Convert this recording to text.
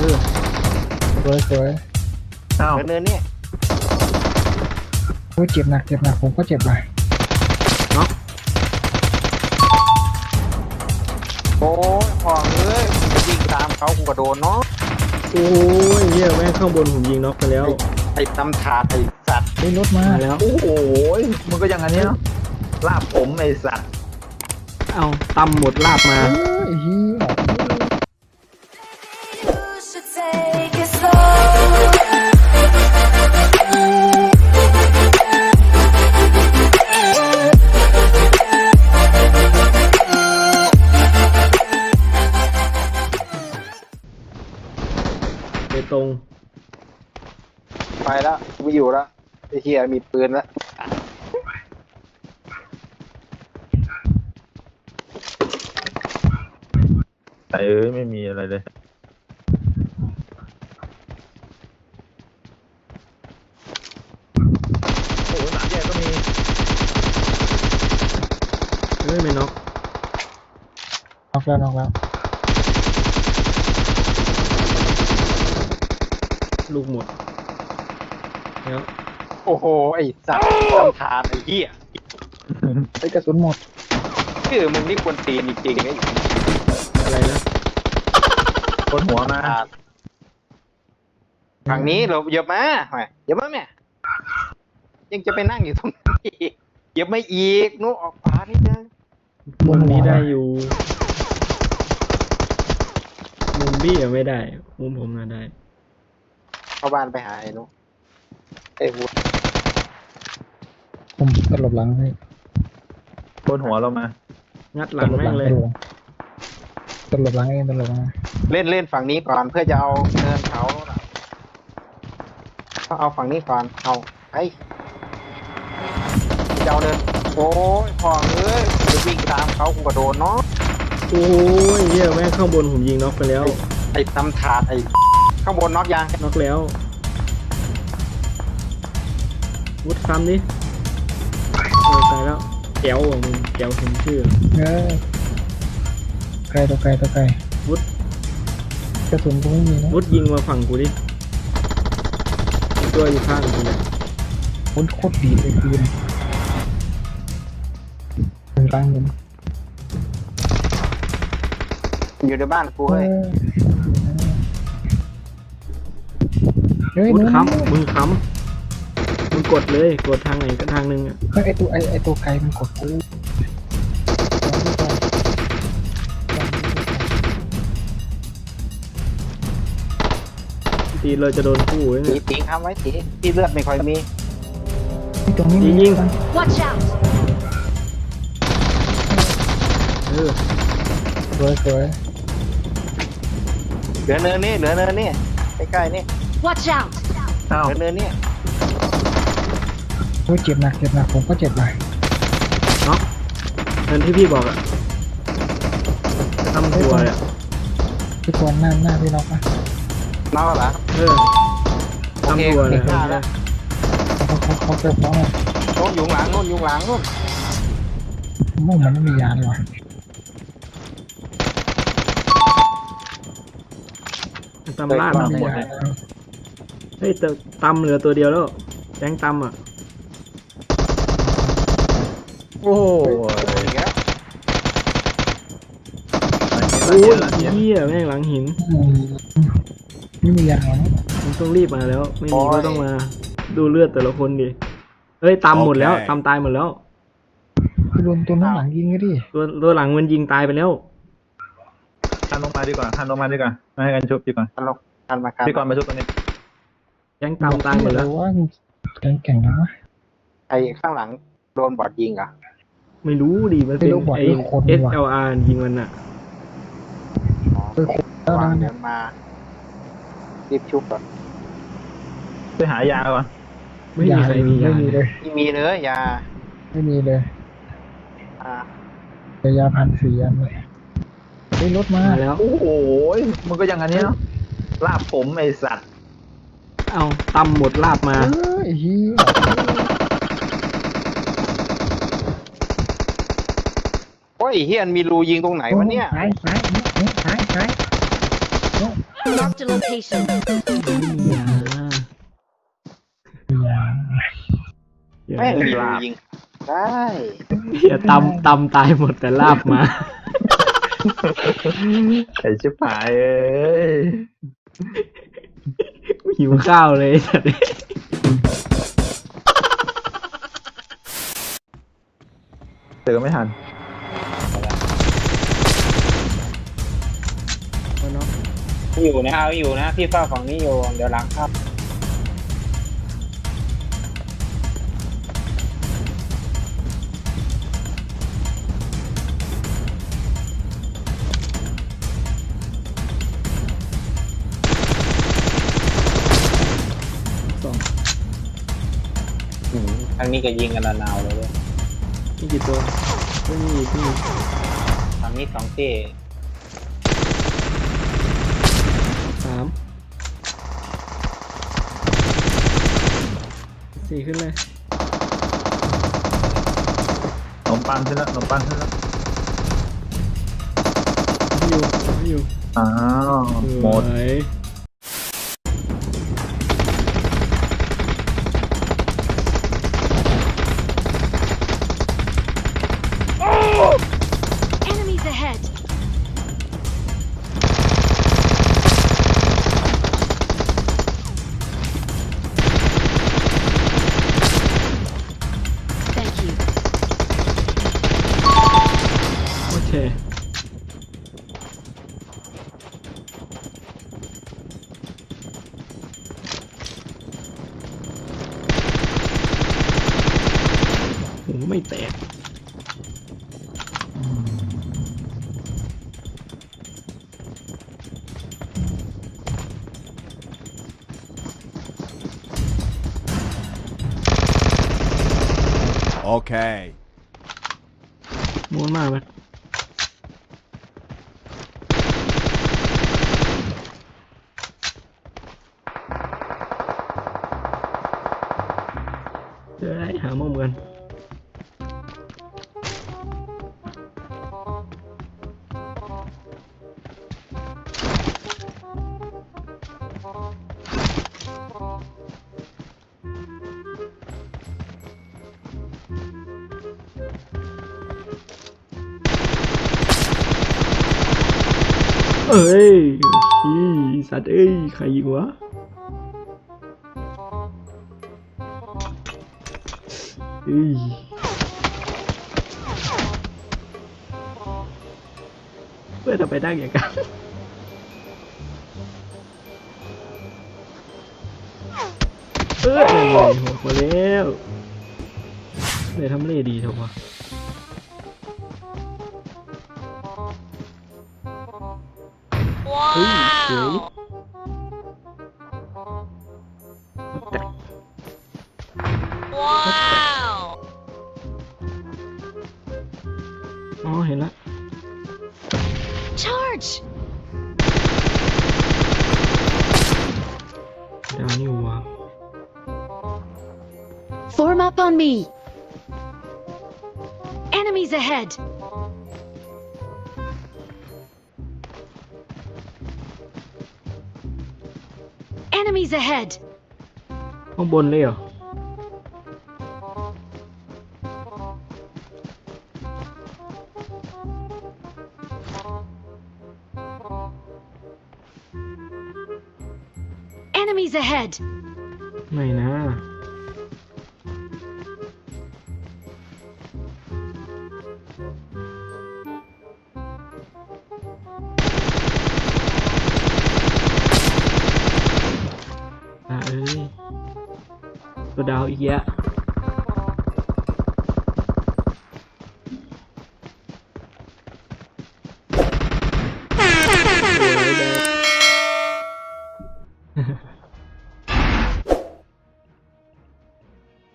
เออสวยสวยอ้าวเนินเนี่ยโอ้ยเจ็บหนักเจ็บหนักผมก็เจ็บไปโอ้ยพอเอ้ยวิ่งตามเขากูก็โดนเนาะโอ้ยเหี้ยแม่งข้างบนผมยิงน็อกไปแล้ว ไอ้ตำถาดไอ้สัตว์ได้รถมามาแล้ว โอ้โหมึงก็ยังอันนี้เนาะลาบผมไอ้สัตว์เอาตำหมดลาบมา เอ้ยเฮีย ไม่อยู่แล้วไอ้เฮียมีปืนแล้วแต่เอ้ยไม่มีอะไรเลยโอ้โหหลังแยกก็มีเฮ้ยไม่น็อกนอกแล้วนอกแล้ว ลูกหมด แล้วโอ้โห ไอ้สัตว์ตำถาดไอ้เฮียไอ้กระสุนหมดคือมึงนี่ควรตีนจริงๆไอ้อะไรนะบนหัวมาถาดฝั่งนี้เราเหยียบมาแหม่เหยียบมาแม่ยังจะไปนั่งอยู่ตรงนี้อีกเหยียบไม่อีกนู้ออกขวานิดนึงมุมนี้ได้อยู่ มุมบี้อะไม่ได้ มุมผมน่ะได้ เข้าบ้านไปหาไอ้นู้ ไอ้วัวผมตลบหลังให้บนหัวเรามา งัดหลังแม่งเลย ตลบหลังเองตลบหลังเล่นเล่นฝั่งนี้ก่อนเพื่อจะเอาเนินเขาน่ะก็เอาฝั่งนี้ก่อนเอาไอ้จะเอาเนินโอ้ยพอเอ้ยจะวิ่งตามเขากูก็โดนเนาะโอ้ยเหี้ยแม่งข้างบนผมยิงน็อกไปแล้ว ไอ้ตำถาดไอ้ข้างบนน็อกยางน็อกแล้ว วุดคำดิเออตายแล้วแก้วอะมึงแก้วถึงชื่อเออไกลตัวไกลตัวไกลวุดกระสุนกูไม่มีนะวุดยิงมาฝั่งกูดิตัวอยู่ข้างกูเนี่ยวุ้นโคตรดีเลยปืนปืนกลางเงินอยู่ในบ้านกูเอเฮ้ยอเฮ้ยวุดนู้นค้ำมึงค้ำ มึงกดเลย กดทางไหนก็ทางหนึงอะเฮ้ยไอตัวไอไอตัวไกลมันกดกูทีเราจะโดนคู่ไว้ตีเนี่ยตีทำไว้ตีที่เลือดไม่ค่อยมีตรงนี้ยิงยิง Watch out! เออสวยสวยเหลือเนินนี่เหลือเนินนี่ใกล้ๆนี่ Watch out! อ้าวเหลือเนินนี่โอ้ยเจ็บหนักเจ็บหนักผมก็เจ็บไปน็อกนั่นที่พี่บอกอะทำตัวเลยอะพี่ตัวหน้าหน้าพี่น็อกนะเน่าเหรอเออทำตัวเลยโอเคฆ่าแล้วเขาเขาเขาเจ็บน้องเลยโน่นยุงหลังโน่นยุงหลังโน่นมุ่งมันไม่มียาเลยว่ะตำล่าดไม่มามีหมดยาเลยเฮ้ยแต่ตำเหลือตัวเดียวแล้วแดงตำอะ โอ้ยอีกแล้วโอ้ยเหี้ยแม่งหลังหินอืมไม่มียาหรอมึงต้องรีบมาแล้ว ไม่มีก็ต้องมา ดูเลือดแต่ละคนดิเฮ้ยตำหมดแล้วตำตายหมดแล้วพี่โดนตัวน้องหลังยิงก็ดิตัวตัวหลังมันยิงตายไปแล้วทันลงมาดีกว่าทันลงมาดีกว่าไม่ให้กันชุบดีกว่ากันลงกันมากันพี่กรณ์มาชุบตรงนี้แดงตำตายหมดแล้วว่าแข็งแข็งนะวะไอ้ข้างหลังโดนบอดยิงเหรอะ ไม่รู้ดิมันเป็นไม่รู้บอกไอเรื่องคนเอดีสกว่าเอลอาร์ยิงมันอะเออแล้ววางนะเดินมารีบชุบก่อนไปหายาก่อนไม่มีใครมีไม่ยามีเลยไม่มีเลยยา ไม่มีเลยอ่าแต่ยาพันสี่อันเลยเฮ้ยรถมามาแล้ว โอ้โหมึงก็ยังอันนี้เนาะลาบผมไอ้สัตว์เอาตำหมดลาบมาเอ้ยเฮีย โอ้ ยเฮียนมีรูยิงตรงไหนวะเนี่ย ซ้ายซ้ายซ้ายซ้าย Marked a location. location. ไม่มียาอย่าเดี๋ยวแม่งยิงยิง ได้เดี๋ยวตำตำตายหมดแต่ลาบมา ไอ้ชิบหายเอ้ยหิวข้าวเลยสัตว์เตือนไม่ทัน อยู่นะเอาอยู่นะ พี่เฝ้าฝั่งนี้อยู่ เดี๋ยวหลังครับสองทางนี้ก็ยิงกันระนาวเลยเว้ยนี่กี่ตัวไม่มีอีกนี่ทางนี้สองเสี่ขึ้นเลยขนมปังขึ้นแล้วขนมปังขึ้นแล้วไม่อยู่ไม่อยู่อ้าวหมด สวย Okay. ม้วนมากไหม เอ้ยชี้สัตว์เอ้ย ใครยิงวะเอ้ยเพื่อจะไปนั่งอย่างกันเอ้ยหัวแล้วเลยทำเลดีเถอะวะ เฮ้ยสวยแต่ Wow. อ๋อ เห็นละ Charge. ดาวนี่วะ Form up on me. Enemies ahead. Enemies ahead. ข้างบนเลยเหรอ Enemies ahead. ไม่นะ อ่ะ เอ้ยตัวดาวอีกแยะ